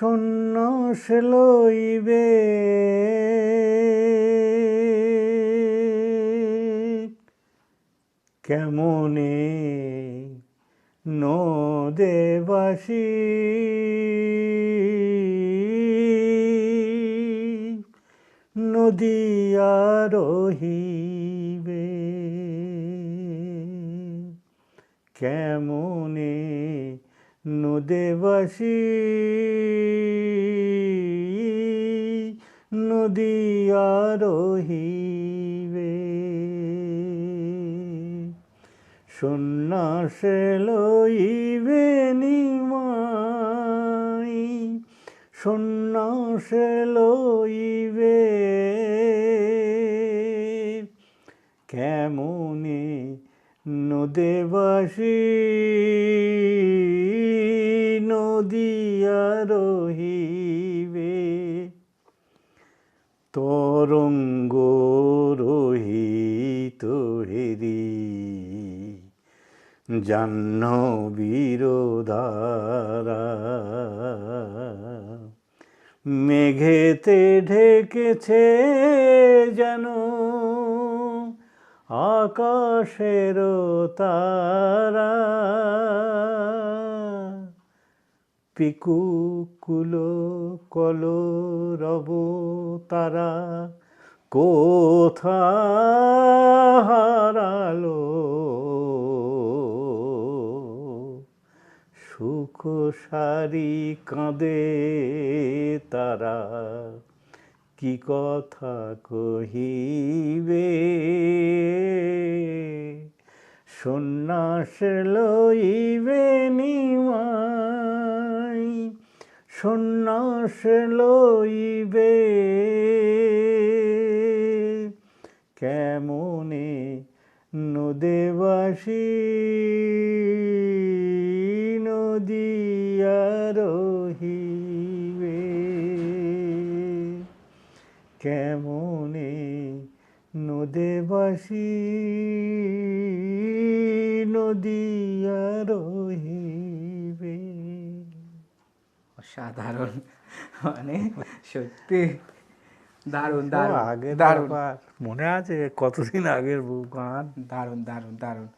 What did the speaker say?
সন্ন্যাস লইবে। কেমনে নদেবাসী নদিয়া রহিবে। কেমনে নদেবাসী নদিয়া রহিবে। সন্ন্যাস লইবে নিমাই সন্ন্যাস লইবে। কেমনে নদেবাসী নদিয়া রহিবে? তরঙ্গ রহিত হেরি। জাহ্নবীর দ্বারা মেঘেতে ঢেকেছে যেন আকাশের তারা। পিকুকুল কল রব তারা কোথা হারালো সুখ সারি কাঁদে তারা কি কথা কহিবে? সন্ন্যাস লইবে নিমাই সন্ন্যাস লইবে। কেমনে নদেবাসী নদিয়া রহিবে? কেমনে নদেবাসী নদিয়া রহিবে অসাধারণ। মানে সত্যি দারুণ দারুণ আগে দারুণ। মনে আছে কতদিন আগের গান দারুণ দারুণ দারুণ।